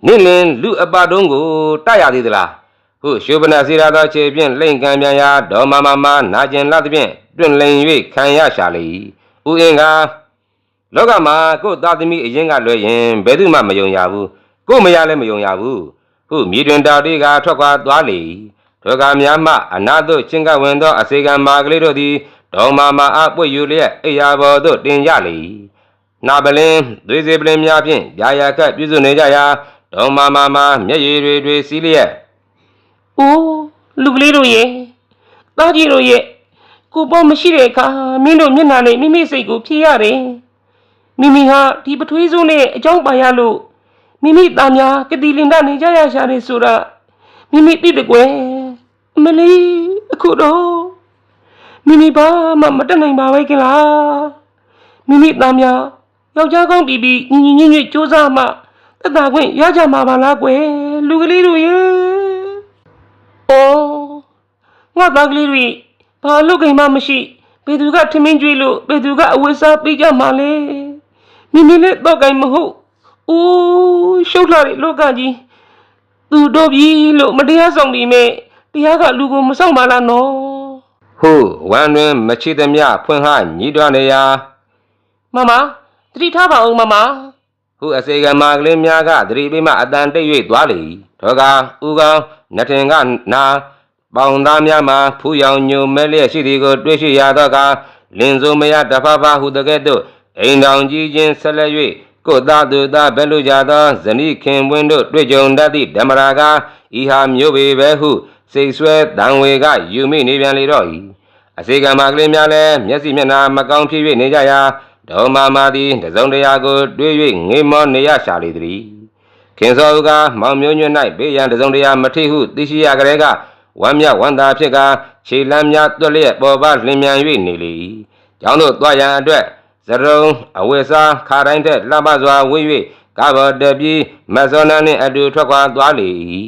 နင့်လင်လူအပတုံးကိုတိုက်ရသေးသလားဟုရှုဗနစီရာသောခြေဖြင့်လိမ့်ကံပြန်ရာဒေါ်မမမနာကျင်လတ်သဖြင့်တွင်လိန်၍ခံရရှာလေ၏ဥအင်က လောကမှာကိုယ်သားသမီးအရင်ကလွယ်ရင်ဘယ်သူမှမယုံရဘူးကိုယ်မရလည်းမယုံရဘူးဟုမြေတွင်တောင်တေးကထွက်ခွာသွားလေ၏ဒုက္ခများမှအနာသို့ချင်းကဝင်သောအစေကံမာကလေးတို့သည်ဒေါ်မမအားပွေယူလျက်အိယာဘော်သို့တင်ကြလေ၏နာပလင်သွေးစေပလင်များဖြင့်ယာယာခတ်ပြုစုနေကြရာဒေါ်မမမမျက်ရည်တွေတွေစီးလျက်။အိုးလူကလေးတို့ရဲ့သားကြီးတို့ရဲ့ကိုပေါ်မရှိတဲ့အခါမင်းတို့မျက်နှာနဲ့မိမိစိတ်ကိုဖြေရတယ်။ မိမိဟာဒီပထွေးစိုးနဲ့အကြောင်းပါရလို့မိမိသားများကတိလင်ဒနေကြရရှာတယ်ဆိုတာမိမိသိတဲ့ကွယ်အမလီအခုတော့မိမိဘာမှမတက်နိုင်ပါပဲကလားမိမိသားများယောက်ျားကောင်းပြီးပြီးညီညီညွတ်ညွတ်စူးစမ်းမှသက်သာခွင့်ရကြမှာပါလားကွယ်လူကလေးတို့ရဲ့။အော်ငါသားကလေးတွေဘာလို့ကိမ်မှမရှိဘယ်သူကထမင်းကျွေးလို့ဘယ်သူကအဝတ်စားပေးကြမှာလဲ။ မိမိလည်းတော့ကိမ်မဟုတ်။အိုးရှုပ်လာတဲ့လောကကြီးသူတို့ပြီလို့မတရားဆောင်ပြီးမဲ့တရားကလူကိုမဆောင်ပါလားနော်ဟုဝမ်းတွင်မချစ်သမျှဖွင့်ဟညီးတွားနေရာ။မမသတိထားပါဦးမမဟုအစေကမာကလေးများကသတိပေးမှအတန်တိတ်၍သွားလေ၏ထောကဥကောင်နထင်ကနာပေါင်သားများမှဖူးရောင်ညိုမဲလျက်ရှိသည်ကိုတွေ့ရှိရသောကလင်စုံမယတဖဖဟုတကဲ့သို့ အိမ်တော်ကြီးချင်းဆက်လက်၍ကိုယ်သားသူသားဘဲလူကြသောဇနီးခင်ပွင်းတို့တွေ့ကြုံတတ်သည့်ဓမ္မရာကဤဟာမျိုးပေပဲဟုစိတ်ဆွဲတံဝေကယူမိနေပြန်လေတော့၏အစေကမာကလေးများလည်းမျက်စိမျက်နှာမကောင်းဖြစ်၍နေကြရာဒေါမာမာသည်တစုံတရာကိုတွေး၍ငေးမောနေရရှာလေသည်ခင်စောကမောင်မျိုးညွန့်၌ဘေးရန်တစုံတရာမထိဟုသိရှိရကြတဲ့ကဝဝမ်းမြဝမ်းသာဖြစ်ကခြေလမ်းများတွက်လျက်ပေါ်ပါလင်းမြန်၍နေလေ၏ကျောင်းသို့သွားရန်အတွက် သရုံအဝိစားခါတိုင်းထက်လှပစွာဝေး၍ကာဘော်တပြီးမက်စောနာနှင့်အတူထွက်ခွာသွားလေ၏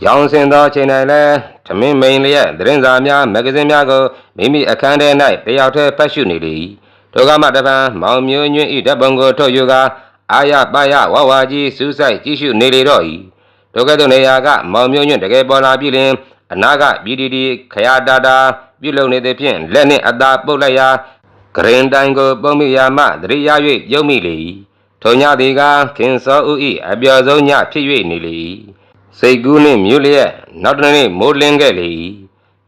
ကျောင်းဆင်းသောချိန်၌လည်းထမင်းမိန်လျက်သတင်းစာများမဂ္ဂဇင်းများကိုမိမိအခန်းထဲ၌တယောက်တည်းဖတ်ရှုနေလေ၏ထိုကမှတပံမောင်မျိုးညွန့်၏ဓာတ်ပုံကိုထုတ်ယူကာအာရပါရဝဝကြီးစူးစိုက်ကြည့်ရှုနေလေတော့၏ဒုက္ကတုနေရာကမောင်မျိုးညွန့်တကယ်ပေါ်လာပြီလင်အနာကပြည်တီတီခရတာတာပြုလုပ်နေသည်ဖြင့်လက်နှင့်အသာပုတ်လိုက်ရာ ဂရင်တိုင်ကိုပုံမိယာမှသတိရ၍ပြုံးမိလေ၏ထိုညသည်ကခင်စောဦး၏အပျော်ဆုံးညဖြစ်၍နေလေ၏စိတ်ကူးနှင့်မြူလျက်နောက်တစ်နေ့မိုးလင်းခဲ့လေ၏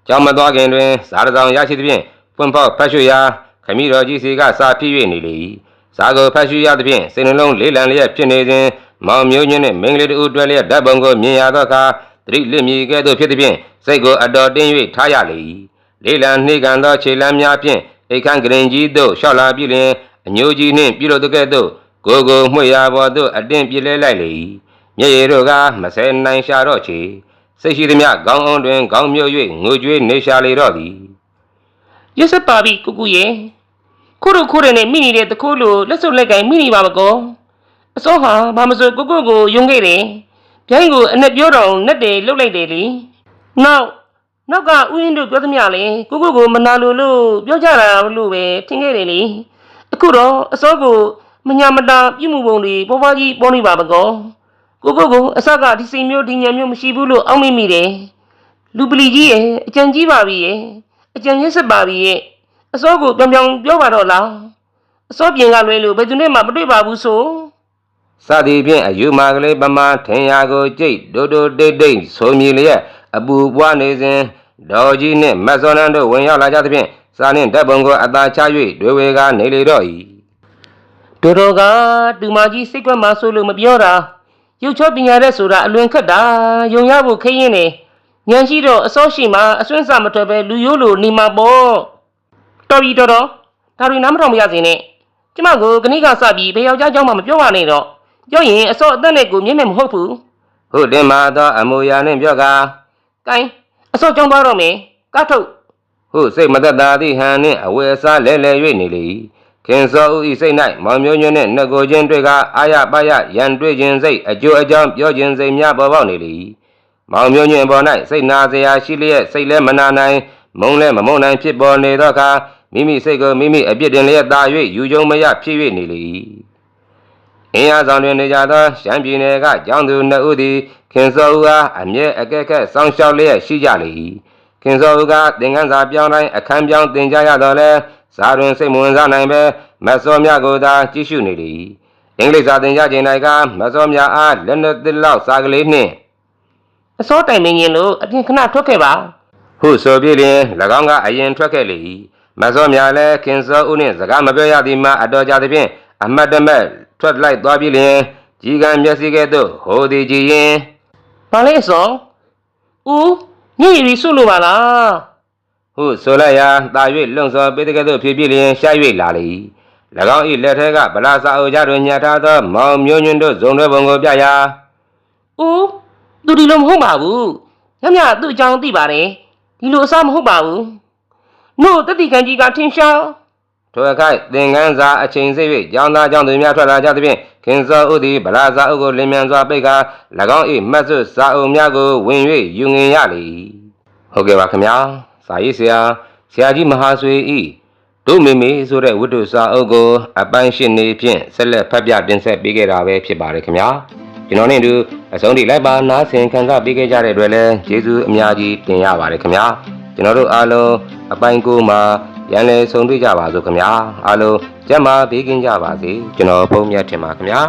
ကြောင်မသွားခင်တွင်စားတစောင်ရရှိသည်ဖြင့်ပွင့်ဖောက်ဖတ်ရှုရာခမည်းတော်ကြီးစီကစာဖြစ်၍နေလေ၏စာကိုဖတ်ရှုရသည်ဖြင့်စိတ်နှလုံးလေးလံလျက်ဖြစ်နေစဉ်မောင်မျိုးညင်းနှင့်မင်္ဂလေးတို့တွဲလျက်ဓာတ်ပုံကိုမြင်ရသောအခါသတိလစ်မြည်ကဲ့သို့ဖြစ်သည်ဖြင့်စိတ်ကိုအတော်တင်း၍ထားရလေ၏လေးလံနှိကန်သောခြေလမ်းများဖြင့် အိတ်ခန့်ကရင်ကြီးသို့လျှောက်လာပြီလျှင်အညိုကြီးနှင့်ပြုလုပ်တဲ့ကဲ့သို့ကိုယ်ကိုမှွေရာပေါ်သို့အတင်းပြစ်လဲလိုက်လေ၏မျက်ရည်တို့ကမဆဲနိုင်ရှာတော့ချေစိတ်ရှိသည်မြခေါင်းအောင်တွင်ခေါင်းမြုပ်၍ငိုကြွေးနေရှာလေတော့သည်ရစ်စက်ပါပြီကုကုရဲ့ခိုးတို့ခိုးတယ်နဲ့မိနေတဲ့တခိုးလိုလက်စုပ်လက်ကင်မိနေပါမကောအစောဟာဘာမစိုးကုကုကိုယုံခဲ့တယ်ဗျိုင်းကိုအနဲ့ပြောတော့နဲ့တယ်လှုပ်လိုက်တယ်လေနောက် နောက်ကဥယင်းတို့ပြောသမျှလေကုကုကိုမနာလိုလို့ပြောကြတာလို့ပဲထင်ခဲ့တယ်လေအခုတော့အစောကိုမညာမတာပြုမှုပုံတွေပေါ်ပါကြီးပေါ်နေပါမကောကုကုကိုအစကဒီစိမ်မျိုးဒီညံမျိုးမရှိဘူးလို့အောက်မိမိတယ်လူပလီကြီးရဲ့အကြံကြီးပါပြီရဲ့အကြံရစ်စက်ပါပြီရဲ့အစောကိုပြောင်ပြောင်ပြောပါတော့လားအစောပြင်ကလွဲလို့ဘယ်သူနဲ့မှမတွေ့ပါဘူးဆိုစသည်ဖြင့်အယူမာကလေးပမာထင်ရာကိုကြိတ်ဒိုဒိုတိတ်တိတ်ဆိုမြည်လျက် အပူပွားနေစဉ်ဒေါ်ကြီးနှင့်မတ်စောနန်းတို့ဝင်ရောက်လာကြသဖြင့်စာနှင့်ဓာတ်ပုံကိုအသာချ၍တွေဝေကနေလေတော့၏ဒေါ်တော်ကတူမကြီးစိတ်ကွက်မှဆိုလို့မပြောတာရုပ်ချောပညာရက်ဆိုတာအလွန်ခက်တာယုံရဖို့ခရင်နေဉာဏ်ရှိတော့အစောရှိမှအစွန်းစာမထွက်ပဲလူရိုးလိုနေမှာပေါ့တော်ပြီတော်တော်ဒါတွေနားမထောင်မရစေနဲ့ကျမကိုခဏိကစပြီးဘယ်ယောက်ျားကြောင့်မှမပြောပါနဲ့တော့ပြောရင်အစောအသက်နဲ့ကိုမြင်မယ်မဟုတ်ဘူးဟုတ်တယ်မာတော့အမူအရာနဲ့ပြောကား ကိုင်းအစောကြောင်းသွားတော့မယ်။ကားထုတ်ဟုစိတ်မသက်သာသည့်ဟန်နှင့်အဝယ်အစားလဲလဲ၍နေလေ၏ခင်စောဦး၏စိတ်၌မောင်မျိုးညွန့်နှင့်နှက်ကိုချင်းတွေ့ကအာရပါရရန်တွေ့ခြင်းစိတ်အကျိုးအကြောင်းပြောခြင်းစိတ်များပေါ်ပေါက်နေလေ၏မောင်မျိုးညွန့်ပေါ်၌စိတ်နာစရာရှိလျက်စိတ်လည်းမနာနိုင်မုံလည်းမမုံနိုင်ဖြစ်ပေါ်နေသောအခါမိမိစိတ်ကိုမိမိအပြစ်တင်လျက်သာ၍ယူကြုံမရဖြစ်၍နေလေ၏အင်းအားဆောင်တွင်နေကြသောရှမ်းပြည်နယ်ကကျောင်းသူနှစ်ဦးသည် ခင်စောဦးအားအမြဲအကဲကဲစောင့်ရှောက်လျက်ရှိကြလေ၏ခင်စောဦးကသင်္ကန်းစာပြောင်းတိုင်းအခန်းပြောင်းတင်ကြရတော့လဲစာတွင်စိတ်မဝင်စားနိုင်ပဲမတ်စောမြကိုသာကြည့်ရှုနေလေ၏အင်္ဂလိပ်စာသင်ကြားခြင်း၌ကမတ်စောမြအားလက်နှစ်သစ်လောက်စာကလေးနှင့်။အစောတိုင်မင်းရင်လို့အပြင်ခဏထွက်ခဲ့ပါဟုဆိုပြီးလျင်၎င်းကအရင်ထွက်ခဲ့လေ၏မတ်စောမြလည်းခင်စောဦးနှင့်စကားမပြောရသည်မှာအတော်ကြာသည်ဖြင့်အမတ်တမတ်ထွက်လိုက်သွားပြီးလျင်ကြီးကံမျက်စိကဲ့သို့ဟိုသည်ကြည်ရင်။ ဘာလဲအစော။ဦးညည်ရီဆုလို့ပါလားဟုဆိုလိုက်ရာတာ၍လွန်စောပေးတဲ့ကဲ့သို့ဖြည်းဖြည်းလျင်ရှာ၍လာလေ၏၎င်း၏လက်ထဲကဗလာစာအုပ်ကြတွင်ညှပ်ထားသော မောင်မျိုးညွန့်တို့ဇုံတွဲပုံကိုပြရာ။ဦးသူဒီလိုမဟုတ်ပါဘူး။ညမြသူ့အကြောင်းသိပါတယ်။ဒီလိုအစားမဟုတ်ပါဘူး။နို့တတိကံကြီးကထင်ရှား ထိုအခါသင်္ကန်းစာအချိန်စိတ်၍ကျောင်းသားကျောင်းသူများထွက်လာကြသဖြင့်ခင်စောဥသည်ဗလာစာအုပ်ကိုလင်းမြန်စွာပိတ်ကာ၎င်း၏မတ်စွစာအုပ်များကိုဝင်၍ယူငင်ရလေ၏ဟုတ်ကဲ့ပါခင်ဗျာစာရေးဆရာဆရာကြီးမဟာဆွေဤတို့မေမေဆိုတဲ့ဝတ္ထုစာအုပ်ကိုအပိုင်းရှင်းနေဖြင့်ဆက်လက်ဖတ်ပြတင်ဆက်ပေးခဲ့တာပဲဖြစ်ပါတယ်ခင်ဗျာကျွန်တော်နဲ့အတူအဆုံးထိလိုက်ပါနားဆင်ခံစားပေးခဲ့ကြတဲ့အတွက်လည်းကျေးဇူးအများကြီးတင်ရပါတယ်ခင်ဗျာ ကျွန်တော်တို့အားလုံးအပိုင်းကိုမှာပြန်လည်ဆုံတွေ့ကြပါစို့ခင်ဗျာအားလုံးကျမ်းမာဘေးကင်းကြပါစေကျွန်တော်ဖုန်းမြတ်ထင်ပါခင်ဗျာ